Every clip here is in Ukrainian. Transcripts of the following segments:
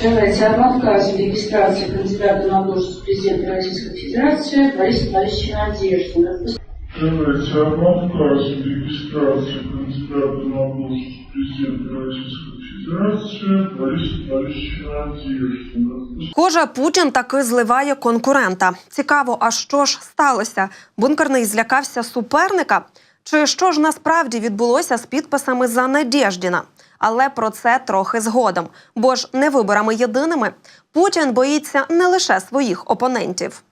Давайте об отказе в регистрации кандидата на должность президента Российской Федерации Бориса Борисовича Надеждина. Давайте об отказе в регистрации кандидата на должность президента Российской Федерации Бориса Борисовича Надеждина. Схоже, Путін таки зливає конкурента. Цікаво, а що ж сталося? Бункерний злякався суперника? Чи що ж насправді відбулося з підписами за Надєждіна? Але про це трохи згодом. Бо ж не виборами єдиними Путін боїться не лише своїх опонентів.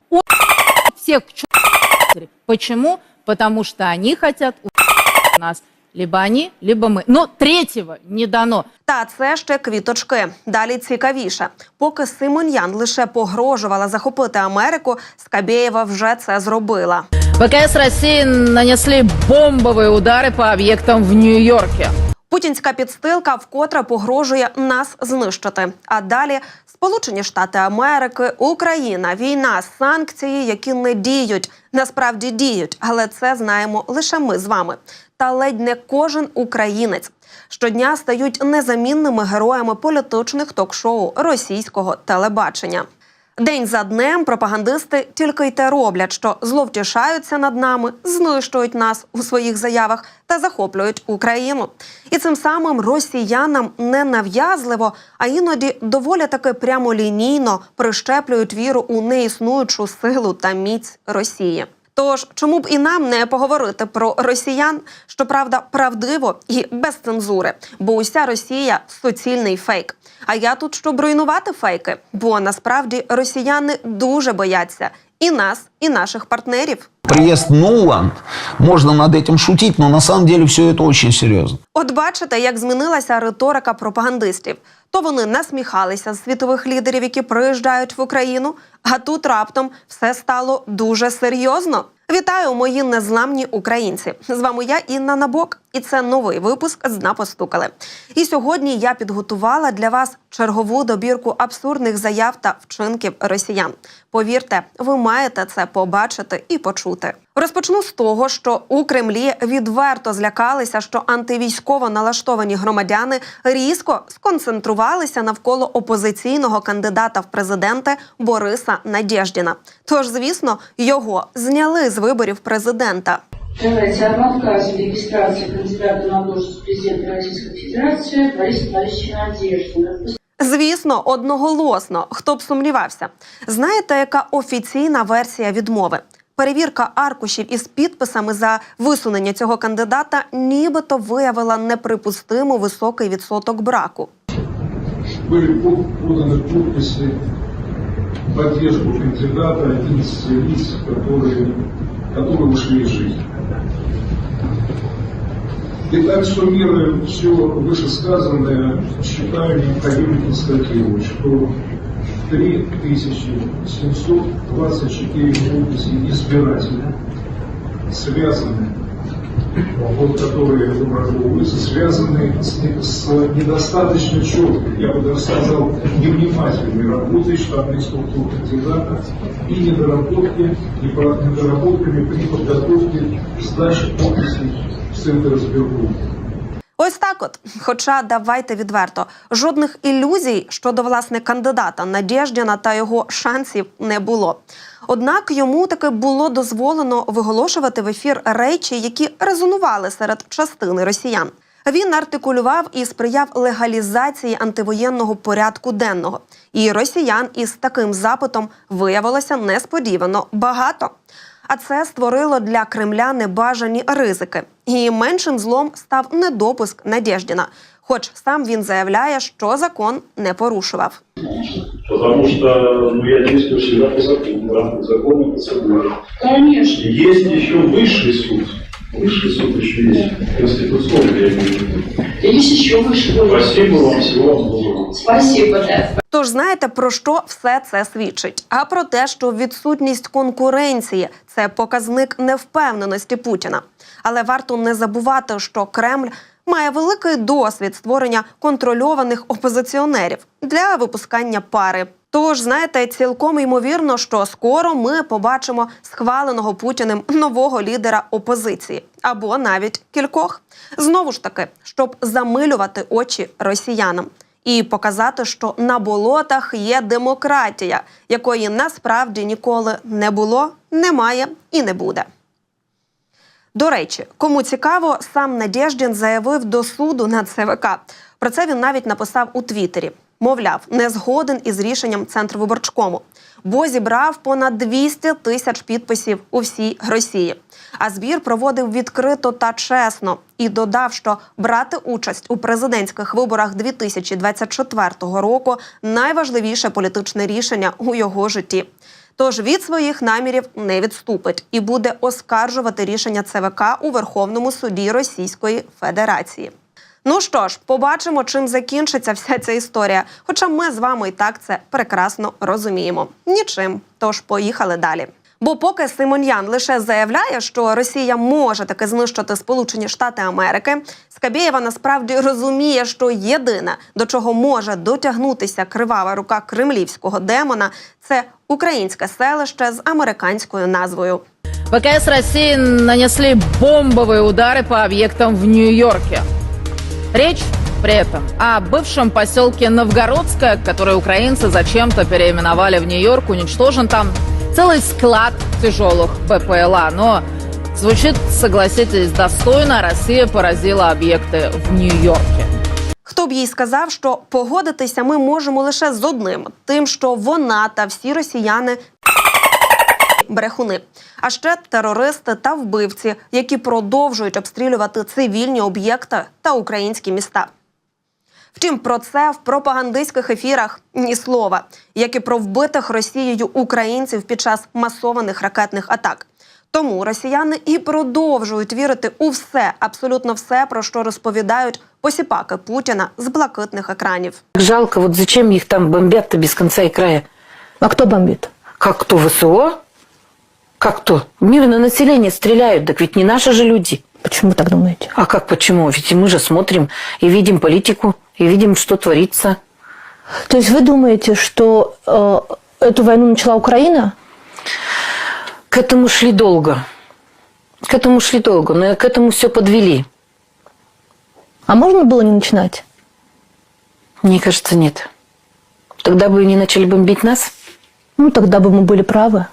всех к черту. Почему? Потому что они хотят у нас либо они, либо мы. Но третьего не дано. Та це ще квіточки. Далі цікавіше. Поки Симоньян лише погрожувала захопити Америку, Скабєєва вже це зробила. ВКС России нанесли бомбовые удары по объектам в Нью-Йорке. Путінська підстилка вкотре погрожує нас знищити. А далі Сполучені Штати Америки, Україна, війна, санкції, які не діють, насправді діють, але це знаємо лише ми з вами. Та ледь не кожен українець щодня стають незамінними героями політичних ток-шоу російського телебачення. День за днем пропагандисти тільки й те роблять, що зловтішаються над нами, знищують нас у своїх заявах та захоплюють Україну. І цим самим росіянам не нав'язливо, а іноді доволі таки прямолінійно прищеплюють віру у неіснуючу силу та міць Росії. Тож чому б і нам не поговорити про росіян, щоправда, правдиво і без цензури, бо уся Росія суцільний фейк. А я тут щоб руйнувати фейки, бо насправді росіяни дуже бояться і нас, і наших партнерів. Приезд Нуланд, можно над этим шутить, но на самом деле все это очень серьезно. От бачите, як змінилася риторика пропагандистів. То вони насміхалися з світових лідерів, які приїжджають в Україну, а тут раптом все стало дуже серйозно. Вітаю, мої незламні українці! З вами я Інна Набок, і це новий випуск з «Дна постукали. І сьогодні я підготувала для вас чергову добірку абсурдних заяв та вчинків росіян. Повірте, ви маєте це побачити і почути. Розпочну з того, що у Кремлі відверто злякалися, що антивійськово налаштовані громадяни різко сконцентрувалися навколо опозиційного кандидата в президенти Бориса Надєждіна. Тож, звісно, його зняли з виборів президента. Давайте об отказе в регистрации кандидата на должность президента Российской Федерации Бориса Борисовича Надеждина. Звісно, одноголосно. Хто б сумнівався. Знаєте, яка офіційна версія відмови? Перевірка аркушів із підписами за висунення цього кандидата нібито виявила неприпустимо високий відсоток браку. Были по- поданы подписи в поддержку кандидата 11 лиц, которые, которые ушли из жизни. Итак, суммируя все вышесказанное, считаю необходимым констатировать, что 3724 подписи избирателей связаны, вот, которые образовываются, связаны с, с недостаточно четкой, я бы даже сказал, невнимательной работой штатных структур кандидата и недоработки, недоработками при подготовке сдачи подписей в Центр избирком. Ось так, от. Хоча давайте відверто, жодних ілюзій щодо власне кандидата Надєждіна та його шансів не було. Однак йому таки було дозволено виголошувати в ефір речі, які резонували серед частини росіян. Він артикулював і сприяв легалізації антивоєнного порядку денного. І росіян із таким запитом виявилося несподівано багато. А це створило для Кремля небажані ризики. І меншим злом став недопуск Надєждіна. Хоч сам він заявляє, що закон не порушував. Потому что ну, я действую всегда по закону, в рамках закона и процедуры. Конечно. Есть еще высший суд. Высший суд еще есть. Конституционный, я имею в виду. Есть еще выше. Спасибо вам, всего вам доброго. Спасибо, да. Тож знаєте про що все це свідчить? А про те, що відсутність конкуренції це показник невпевненості Путіна. Але варто не забувати, що Кремль має великий досвід створення контрольованих опозиціонерів для випускання пари. Тож, знаєте, цілком ймовірно, що скоро ми побачимо схваленого Путіним нового лідера опозиції або навіть кількох. Знову ж таки, щоб замилювати очі росіянам. І показати, що на болотах є демократія, якої насправді ніколи не було, немає і не буде. До речі, кому цікаво, сам Надєждін заявив до суду на ЦВК. Про це він навіть написав у Твіттері. Мовляв, не згоден із рішенням Центрвиборчкому, бо зібрав понад 200 тисяч підписів у всій Росії. А збір проводив відкрито та чесно і додав, що брати участь у президентських виборах 2024 року найважливіше політичне рішення у його житті. Тож від своїх намірів не відступить і буде оскаржувати рішення ЦВК у Верховному суді Російської Федерації. Ну що ж, побачимо, чим закінчиться вся ця історія. Хоча ми з вами і так це прекрасно розуміємо. Нічим. Тож поїхали далі. Бо поки Симоньян лише заявляє, що Росія може таки знищити Сполучені Штати Америки, Скабєєва насправді розуміє, що єдине, до чого може дотягнутися кривава рука кремлівського демона, це українське селище з американською назвою. ВКС России нанесли бомбовые удары по объектам в Нью-Йорке. Речь при этом о бывшем поселке Новгородское, который украинцы зачем-то переименовали в Нью-Йорк. Уничтожен там целый склад тяжелых БПЛА. Но звучит, согласитесь, достойно. Россия поразила объекты в Нью-Йорке. Хто б їй сказав, що погодитися ми можемо лише з одним: тим, що вона та всі росіяни брехуни, а ще терористи та вбивці, які продовжують обстрілювати цивільні об'єкти та українські міста. Втім, про це в пропагандистських ефірах ні слова, як і про вбитих Росією українців під час масованих ракетних атак. Тому росіяни і продовжують вірити у все, абсолютно все, про що розповідають посіпаки Путіна з блакитних екранів. Жалко, вот зачем их там бомбят-то без конца и края? А кто бомбит? Как кто, ВСО? Как кто? Мирное население стреляют, так ведь не наши же люди. Почему так думаете? А как почему? Ведь мы же смотрим и видим политику, и видим, что творится. То есть вы думаете, что э, эту войну начала Украина? К этому шли долго. К этому шли долго, но к этому все подвели. А можно было не начинать? Мне кажется, нет. Тогда бы не начали бомбить нас. Ну, тогда бы мы были правы.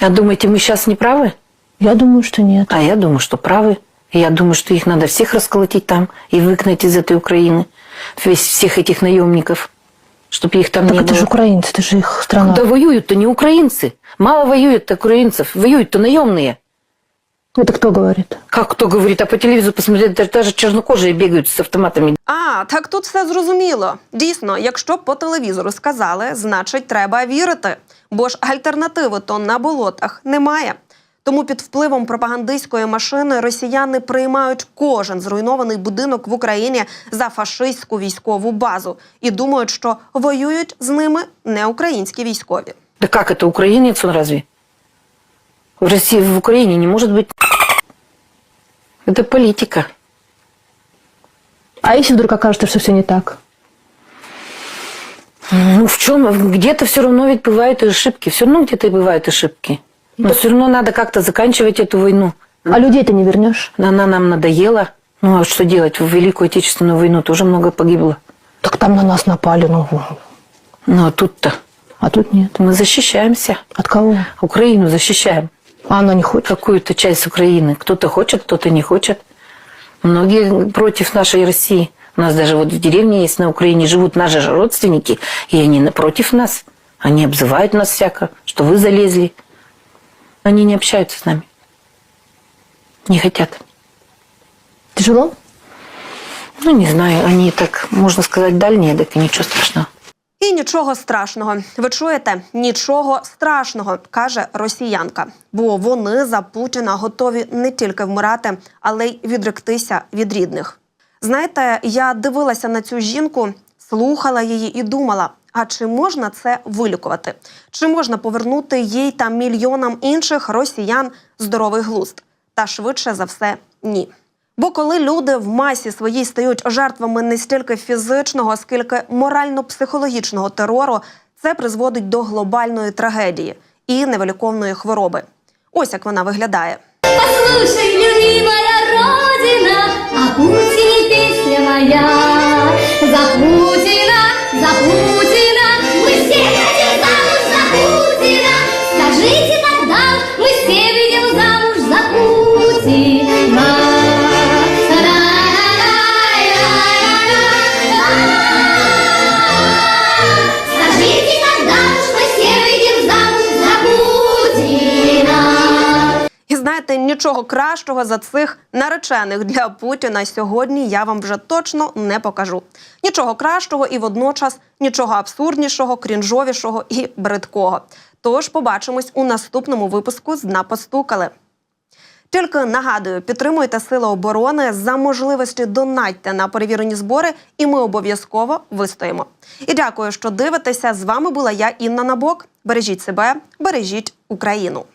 А думаете, мы сейчас не правы? Я думаю, что нет. А я думаю, что правы. И я думаю, что их надо всех расколотить там и выгнать из этой Украины. Весь, всех этих наемников. Чтобы их там Так не это было. же украинцы, это же их страна. Да воюют-то не украинцы. Мало воюют-то украинцев. Воюют-то наемные. Это кто говорит? Как кто говорит, а по телевизору посмотреть, даже, даже чернокожие бегают с автоматами. А, так тут все зрозуміло. Дійсно, якщо по телевізору сказали, значить треба вірити. Бо ж альтернативи то на болотах немає. Тому під впливом пропагандистської машини росіяни приймають кожен зруйнований будинок в Україні за фашистську військову базу і думають, що воюють з ними не українські військові. Да как это, украинец он разве? В России, в Украине не может быть... Это политика. А если вдруг окажется, что все не так? Ну, в чем? Где-то все равно ведь бывают ошибки. Все равно где-то и бывают ошибки. Но все равно надо как-то заканчивать эту войну. А людей-то не вернешь? Она нам надоела. Ну, а что делать? В Великую Отечественную войну тоже много погибло. Так там на нас напали, ну. Ну, а тут-то А тут нет. мы защищаемся. От кого? Украину защищаем. А она не хочет. Какую-то часть Украины. Кто-то хочет, кто-то не хочет. Многие против нашей России. У нас даже вот в деревне есть на Украине живут наши же родственники, и они напротив нас. Они обзывают нас всяко, что вы залезли. Они не общаются с нами. Не хотят. Тяжело? Ну, не знаю, они так, можно сказать, дальние, так и ничего страшного. І нічого страшного. Ви чуєте? Нічого страшного, каже росіянка. Бо вони за Путіна готові не тільки вмирати, але й відректися від рідних. Знаєте, я дивилася на цю жінку, слухала її і думала: а чи можна це вилікувати? Чи можна повернути їй та мільйонам інших росіян здоровий глузд? Та швидше за все, ні. Бо коли люди в масі своїй стають жертвами не стільки фізичного, скільки морально-психологічного терору, це призводить до глобальної трагедії і невиліковної хвороби. Ось як вона виглядає. Послушай, любимая Родина, а Путине песня моя. За Путине Путина. Мы нічого кращого за цих наречених для Путіна сьогодні я вам вже точно не покажу. Нічого кращого і водночас нічого абсурднішого, крінжовішого і бридкого. Тож побачимось у наступному випуску з «Дна постукали. Тільки нагадую, підтримуйте сили оборони за можливості донатьте на перевірені збори, і ми обов'язково вистоїмо. І дякую, що дивитеся. З вами була я, Інна Набок. Бережіть себе, бережіть Україну.